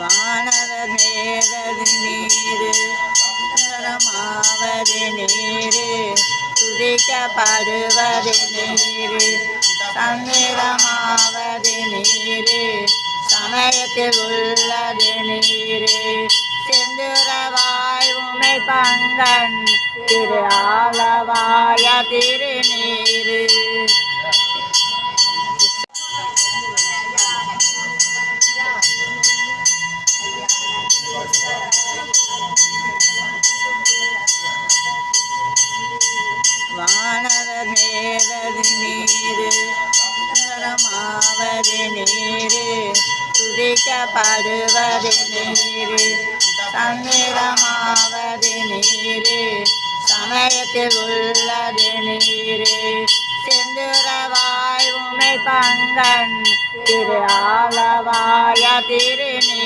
வானவர் மேவது நீரு மாவது நீரு துதிக்கப்படுவது நீரு சந்திரமாவது நீரு சமயத்தில் உள்ளது நீரு. செந்துரவாய் உமை பங்கன் திரு ஆலவாய திரு வானவர் மேவது நீரு மாவது நீரு துதிக்கப்படுவது நீரு சந்திரமாவது நீரு சமயத்தில் உள்ளது நீரு. செந்துரவாய் உமை பங்கன் திரு ஆலவாய திருநீர்